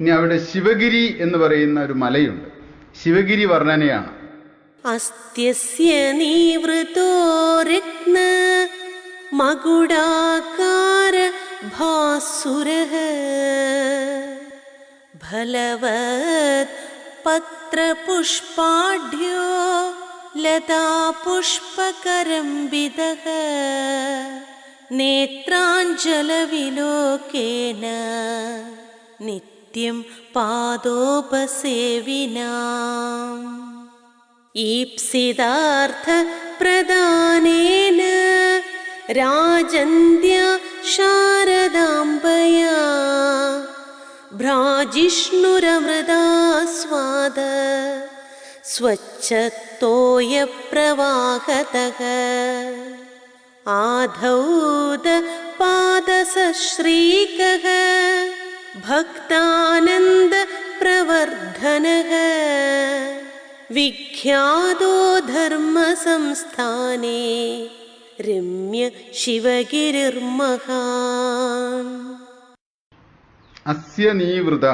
ഇനി അവിടെ ശിവഗിരി എന്ന് പറയുന്ന ഒരു മലയുണ്ട്. ശിവഗിരി വർണനയാണ്. അസ്ത്യസ്യ നീവൃതോ രത്ന മകുടാകാര ഭാസുരഃ. ഫലവത് പത്രപുഷ്പാഢ്യോ ലതാപുഷ്പകരംബിത നേത്രാഞ്ജലവിലോകേന नित्यं पादोपसेविनाम्। ईप्सितार्थप्रदानेन राजन्त्या शारदाम्बया। भ्राजिष्णुरमृदास्वाद स्वच्छतोयप्रवाहतः। आधौद पादसश्रीकः भक्तानन्दप्रवर्धनः विख्यातो धर्मसंस्थाने रम्य शिवगिरिर्महान् അസ്യ നീവൃത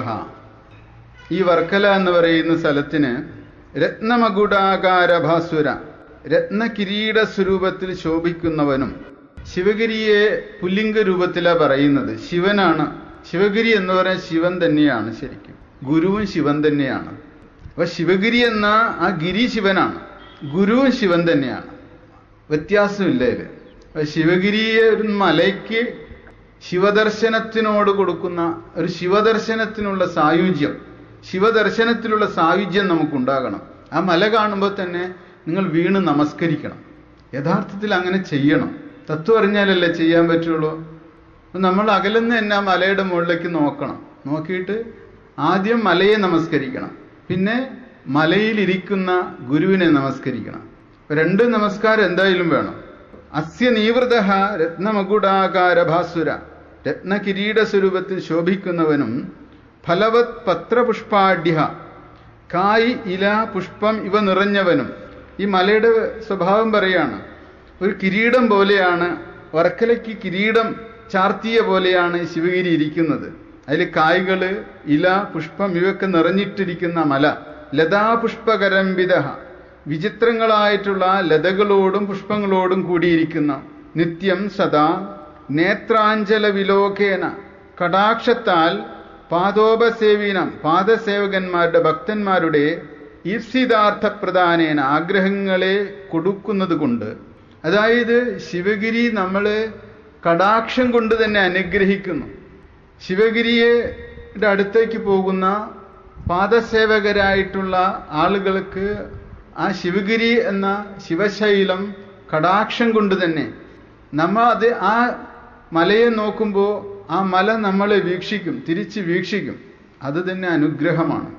ഈ വർക്കല എന്ന് പറയുന്ന സ്ഥലത്തിന് രത്നമകുടാകാരഭാസുര രത്നകിരീട സ്വരൂപത്തിൽ ശോഭിക്കുന്നവനും ശിവഗിരിയെ പുല്ലിംഗ രൂപത്തിലാണ് പറയുന്നത് ശിവനാണ് ശിവഗിരി എന്ന് പറയാൻ ശിവൻ തന്നെയാണ് ശരിക്കും. ഗുരുവും ശിവൻ തന്നെയാണ്. അപ്പൊ ശിവഗിരി എന്ന ആ ഗിരി ശിവനാണ്. ഗുരുവും ശിവൻ തന്നെയാണ്. വ്യത്യാസമില്ല ഇത്. ശിവഗിരിയെ ഒരു മലയ്ക്ക് ശിവദർശനത്തിനോട് കൊടുക്കുന്ന ഒരു ശിവദർശനത്തിനുള്ള സായുജ്യം ശിവദർശനത്തിലുള്ള സായുജ്യം നമുക്കുണ്ടാകണം. ആ മല കാണുമ്പോൾ തന്നെ നിങ്ങൾ വീണ് നമസ്കരിക്കണം. യഥാർത്ഥത്തിൽ അങ്ങനെ ചെയ്യണം. തത്വം അറിഞ്ഞാലല്ലേ ചെയ്യാൻ പറ്റുള്ളൂ? നമ്മൾ അകലെന്ന് തന്നെ മലയുടെ മുകളിലേക്ക് നോക്കണം. നോക്കിയിട്ട് ആദ്യം മലയെ നമസ്കരിക്കണം. പിന്നെ മലയിലിരിക്കുന്ന ഗുരുവിനെ നമസ്കരിക്കണം. രണ്ട് നമസ്കാരം എന്തായാലും വേണം. അസ്യ നീവൃത രത്നമകുടാകാര രത്നമകുടാകാരഭാസുര. രത്നകിരീട സ്വരൂപത്തിൽ ശോഭിക്കുന്നവനും ഫലവത് പത്രപുഷ്പാഢ്യ കായ് ഇല പുഷ്പം ഇവ നിറഞ്ഞവനും. ഈ മലയുടെ സ്വഭാവം പറയാണ്. ഒരു കിരീടം പോലെയാണ്. വർക്കലയ്ക്ക് കിരീടം ചാർത്തിയ പോലെയാണ് ശിവഗിരി ഇരിക്കുന്നത്. അതിൽ കായ്കൾ ഇല പുഷ്പം ഇവയൊക്കെ നിറഞ്ഞിട്ടിരിക്കുന്ന മല. ലതാപുഷ്പകരംബിത വിചിത്രങ്ങളായിട്ടുള്ള ലതകളോടും പുഷ്പങ്ങളോടും കൂടിയിരിക്കുന്ന നിത്യം സദാ നേത്രാഞ്ജല വിലോകേന കടാക്ഷത്താൽ പാദോപസേവീനം പാദസേവകന്മാരുടെ ഭക്തന്മാരുടെ ഈപ്സിതാർത്ഥ പ്രധാനേന ആഗ്രഹങ്ങളെ കൊടുക്കുന്നത് കൊണ്ട് അതായത് ശിവഗിരി നമ്മളെ കടാക്ഷം കൊണ്ട് തന്നെ അനുഗ്രഹിക്കുന്നു. ശിവഗിരിയുടെ അടുത്തേക്ക് പോകുന്ന പാദസേവകരായിട്ടുള്ള ആളുകൾക്ക് ആ ശിവഗിരി എന്ന ശിവശൈലം കടാക്ഷം കൊണ്ട് തന്നെ. നമ്മൾ അത് ആ മലയെ നോക്കുമ്പോൾ ആ മല നമ്മളെ വീക്ഷിക്കും തിരിച്ച് വീക്ഷിക്കും. അത് തന്നെ അനുഗ്രഹമാണ്.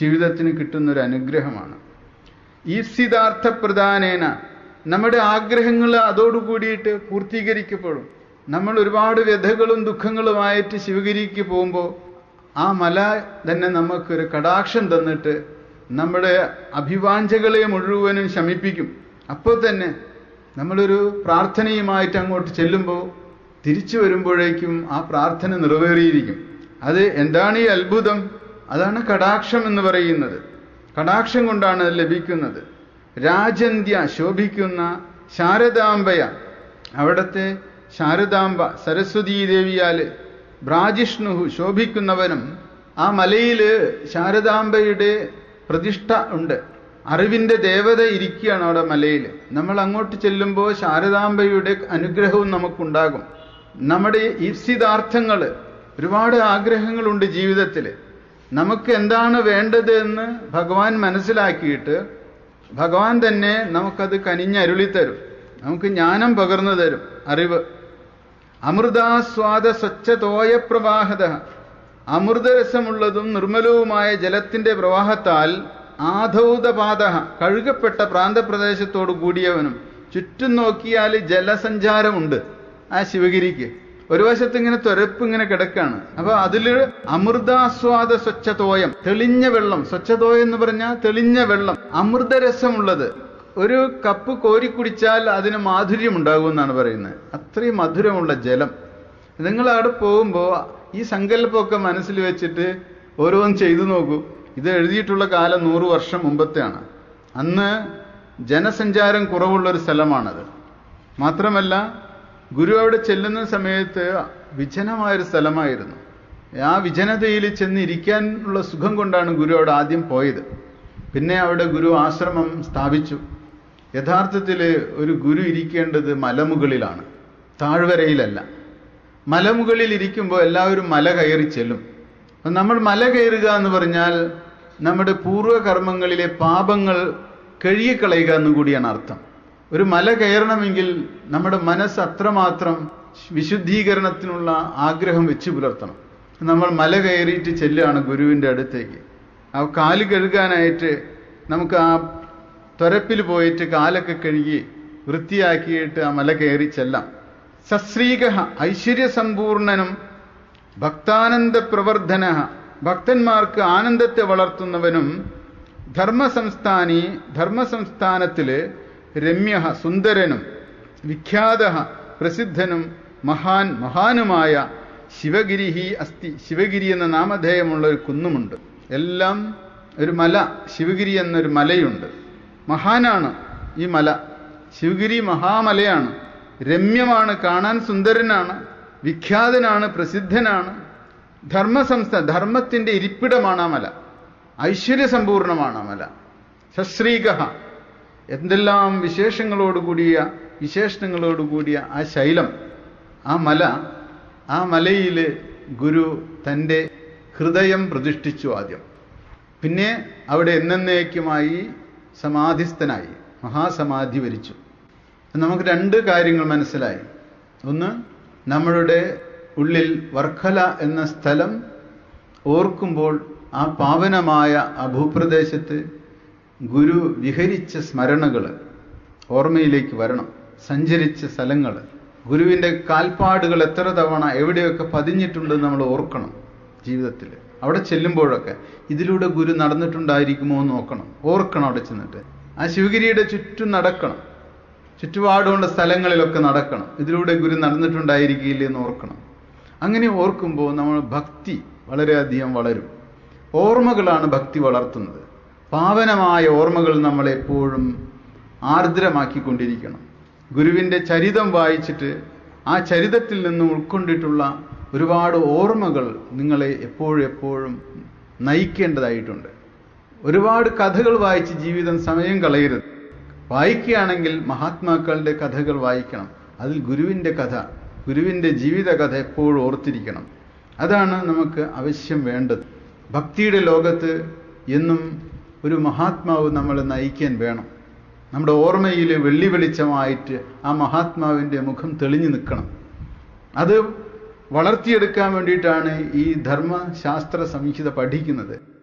ജീവിതത്തിന് കിട്ടുന്നൊരു അനുഗ്രഹമാണ്. ഈപ്സിതാർത്ഥ പ്രധാനേന നമ്മുടെ ആഗ്രഹങ്ങൾ അതോടുകൂടിയിട്ട് പൂർത്തീകരിക്കപ്പെടും. നമ്മൾ ഒരുപാട് വ്യഥകളും ദുഃഖങ്ങളുമായിട്ട് ശിവഗിരിക്ക് പോകുമ്പോൾ ആ മല തന്നെ നമുക്കൊരു കടാക്ഷം തന്നിട്ട് നമ്മുടെ അഭിവാഞ്ചകളെ മുഴുവനും ശമിപ്പിക്കും. അപ്പോൾ തന്നെ നമ്മളൊരു പ്രാർത്ഥനയുമായിട്ട് അങ്ങോട്ട് ചെല്ലുമ്പോൾ തിരിച്ചു വരുമ്പോഴേക്കും ആ പ്രാർത്ഥന നിറവേറിയിരിക്കും. അത് എന്താണ് ഈ അത്ഭുതം? അതാണ് കടാക്ഷം എന്ന് പറയുന്നത്. കടാക്ഷം കൊണ്ടാണ് ലഭിക്കുന്നത്. രാജന്ത്യ ശോഭിക്കുന്ന ശാരദാംബയ അവിടത്തെ ശാരദാംബ സരസ്വതീ ദേവിയാൽ ബ്രാജിഷ്ണു ശോഭിക്കുന്നവനും ആ മലയിൽ ശാരദാംബയുടെ പ്രതിഷ്ഠ ഉണ്ട്. അറിവിന്റെ ദേവത ഇരിക്കുകയാണ് അവിടെ മലയിൽ നമ്മൾ അങ്ങോട്ട് ചെല്ലുമ്പോൾ ശാരദാംബയുടെ അനുഗ്രഹവും നമുക്കുണ്ടാകും. നമ്മുടെ ഈപ്സിതാർത്ഥങ്ങൾ ഒരുപാട് ആഗ്രഹങ്ങളുണ്ട് ജീവിതത്തിൽ നമുക്ക് എന്താണ് വേണ്ടത് എന്ന് ഭഗവാൻ മനസ്സിലാക്കിയിട്ട് ഭഗവാൻ തന്നെ നമുക്കത് കനിഞ്ഞരുളി തരും നമുക്ക് ജ്ഞാനം പകർന്നു തരും അറിവ്. അമൃതാസ്വാദ സ്വച്ഛതോയ പ്രവാഹത. അമൃതരസമുള്ളതും നിർമ്മലവുമായ ജലത്തിന്റെ പ്രവാഹത്താൽ ആധൗതപാത കഴുകപ്പെട്ട പ്രാന്തപ്രദേശത്തോടു കൂടിയവനും ചുറ്റും നോക്കിയാൽ ജലസഞ്ചാരമുണ്ട്. ആ ശിവഗിരിക്ക്. ഒരു വശത്ത് ഇങ്ങനെ തുരപ്പ് ഇങ്ങനെ കിടക്കാണ്. അപ്പൊ അതിൽ അമൃതാസ്വാദ സ്വച്ഛതോയം തെളിഞ്ഞ വെള്ളം. സ്വച്ഛതോയം എന്ന് പറഞ്ഞാൽ തെളിഞ്ഞ വെള്ളം. അമൃതരസമുള്ളത്. ഒരു കപ്പ് കോരി കുടിച്ചാൽ അതിന് മാധുര്യം ഉണ്ടാകുമെന്നാണ് പറയുന്നത്. അത്രയും മധുരമുള്ള ജലം. നിങ്ങൾ അവിടെ പോകുമ്പോൾ ഈ സങ്കല്പമൊക്കെ മനസ്സിൽ വെച്ചിട്ട് ഓരോന്ന് ചെയ്തു നോക്കൂ. ഇത് എഴുതിയിട്ടുള്ള കാലം നൂറ് വർഷം മുമ്പത്തെയാണ്. അന്ന് ജനസഞ്ചാരം കുറവുള്ള ഒരു സ്ഥലമാണത്. മാത്രമല്ല ഗുരു അവിടെ ചെല്ലുന്ന സമയത്ത് വിജനമായൊരു സ്ഥലമായിരുന്നു. ആ വിജനതയിൽ ചെന്ന് ഇരിക്കാനുള്ള സുഖം കൊണ്ടാണ് ഗുരു അവിടെ ആദ്യം പോയത്. പിന്നെ അവിടെ ഗുരു ആശ്രമം സ്ഥാപിച്ചു. യഥാർത്ഥത്തിൽ ഒരു ഗുരു ഇരിക്കേണ്ടത് മലമുകളിലാണ്. താഴ്വരയിലല്ല. മലമുകളിൽ ഇരിക്കുമ്പോൾ എല്ലാവരും മല കയറി ചെല്ലും. അപ്പം നമ്മൾ മല കയറുക എന്ന് പറഞ്ഞാൽ നമ്മുടെ പൂർവകർമ്മങ്ങളിലെ പാപങ്ങൾ കഴുകിക്കളയുക എന്നും കൂടിയാണ് അർത്ഥം. ഒരു മല കയറണമെങ്കിൽ നമ്മുടെ മനസ്സ് അത്രമാത്രം വിശുദ്ധീകരണത്തിനുള്ള ആഗ്രഹം വെച്ച് പുലർത്തണം. നമ്മൾ മല കയറിയിട്ട് ചെല്ലുകയാണ് ഗുരുവിന്റെ അടുത്തേക്ക്. ആ കാൽ കഴുകാനായിട്ട് നമുക്ക് ആ തുരപ്പിൽ പോയിട്ട് കാലൊക്കെ കഴുകി വൃത്തിയാക്കിയിട്ട് ആ മല കയറി ചെല്ലാം. സശ്രീക ഐശ്വര്യസമ്പൂർണനും ഭക്താനന്ദ പ്രവർദ്ധന ഭക്തന്മാർക്ക് ആനന്ദത്തെ വളർത്തുന്നവനും ധർമ്മസംസ്ഥാനി ധർമ്മസംസ്ഥാനത്തിൽ രമ്യ സുന്ദരനും വിഖ്യാത പ്രസിദ്ധനും മഹാൻ മഹാനുമായ ശിവഗിരിഹി അസ്തി. ശിവഗിരി എന്ന നാമധേയമുള്ള ഒരു കുന്നുമുണ്ട്. എല്ലാം ഒരു മല ശിവഗിരി എന്നൊരു മലയുണ്ട്. മഹാനാണ് ഈ മല. ശിവഗിരി മഹാമലയാണ്. രമ്യമാണ് കാണാൻ സുന്ദരനാണ് വിഖ്യാതനാണ് പ്രസിദ്ധനാണ്. ധർമ്മസംസ്ഥ ധർമ്മത്തിന്റെ ഇരിപ്പിടമാണ് ആ മല. ഐശ്വര്യസമ്പൂർണമാണ് ആ മല. സശ്രീക എന്തെല്ലാം വിശേഷങ്ങളോടുകൂടിയ വിശേഷണങ്ങളോടുകൂടിയ ആ ശൈലം ആ മല ആ മലയിൽ ഗുരു തന്റെ ഹൃദയം പ്രതിഷ്ഠിച്ചു ആദ്യം. പിന്നെ അവിടെ എന്നേക്കുമായി സമാധിസ്ഥനായി മഹാസമാധി വരിച്ചു. നമുക്ക് രണ്ട് കാര്യങ്ങൾ മനസ്സിലായി. ഒന്ന് നമ്മളുടെ ഉള്ളിൽ വർക്കല എന്ന സ്ഥലം ഓർക്കുമ്പോൾ ആ പാവനമായ ആ ഭൂപ്രദേശത്ത് ഗുരു വിഹരിച്ച സ്മരണകൾ ഓർമ്മയിലേക്ക് വരണം. സഞ്ചരിച്ച സ്ഥലങ്ങൾ ഗുരുവിന്റെ കാൽപ്പാടുകൾ എത്ര തവണ എവിടെയൊക്കെ പതിഞ്ഞിട്ടുണ്ടെന്ന് നമ്മൾ ഓർക്കണം ജീവിതത്തിൽ അവിടെ ചെല്ലുമ്പോഴൊക്കെ ഇതിലൂടെ ഗുരു നടന്നിട്ടുണ്ടായിരിക്കുമോ എന്ന് നോക്കണം. ഓർക്കണം അവിടെ ചെന്നിട്ട്. ആ ശിവഗിരിയുടെ ചുറ്റും നടക്കണം. ചുറ്റുപാടുള്ള സ്ഥലങ്ങളിലൊക്കെ നടക്കണം. ഇതിലൂടെ ഗുരു നടന്നിട്ടുണ്ടായിരിക്കില്ല എന്ന് ഓർക്കണം. അങ്ങനെ ഓർക്കുമ്പോൾ നമ്മൾ ഭക്തി വളരെയധികം വളരും. ഓർമ്മകളാണ് ഭക്തി വളർത്തുന്നത്. പാവനമായ ഓർമ്മകൾ നമ്മളെപ്പോഴും ആർദ്രമാക്കിക്കൊണ്ടിരിക്കണം. ഗുരുവിന്റെ ചരിതം വായിച്ചിട്ട് ആ ചരിതത്തിൽ നിന്ന് ഉൾക്കൊണ്ടിട്ടുള്ള ഒരുപാട് ഓർമ്മകൾ നിങ്ങളെ എപ്പോഴും എപ്പോഴും നയിക്കേണ്ടതായിട്ടുണ്ട്. ഒരുപാട് കഥകൾ വായിച്ച് ജീവിതം സമയം കളയരുത്. വായിക്കുകയാണെങ്കിൽ മഹാത്മാക്കളുടെ കഥകൾ വായിക്കണം. അതിൽ ഗുരുവിന്റെ കഥ ഗുരുവിന്റെ ജീവിത കഥ എപ്പോഴും ഓർത്തിരിക്കണം. അതാണ് നമുക്ക് ആവശ്യം വേണ്ടത്. ഭക്തിയുടെ ലോകത്ത് എന്നും ഒരു മഹാത്മാവ് നമ്മൾ നയിക്കാൻ വേണം. നമ്മുടെ ഓർമ്മയിൽ വെള്ളി വെളിച്ചമായിട്ട് ആ മഹാത്മാവിന്റെ മുഖം തെളിഞ്ഞു നിൽക്കണം. അത് വളർത്തിയെടുക്കാൻ വേണ്ടിയിട്ടാണ് ഈ ധർമ്മശാസ്ത്ര സംഹിത പഠിക്കുന്നത്.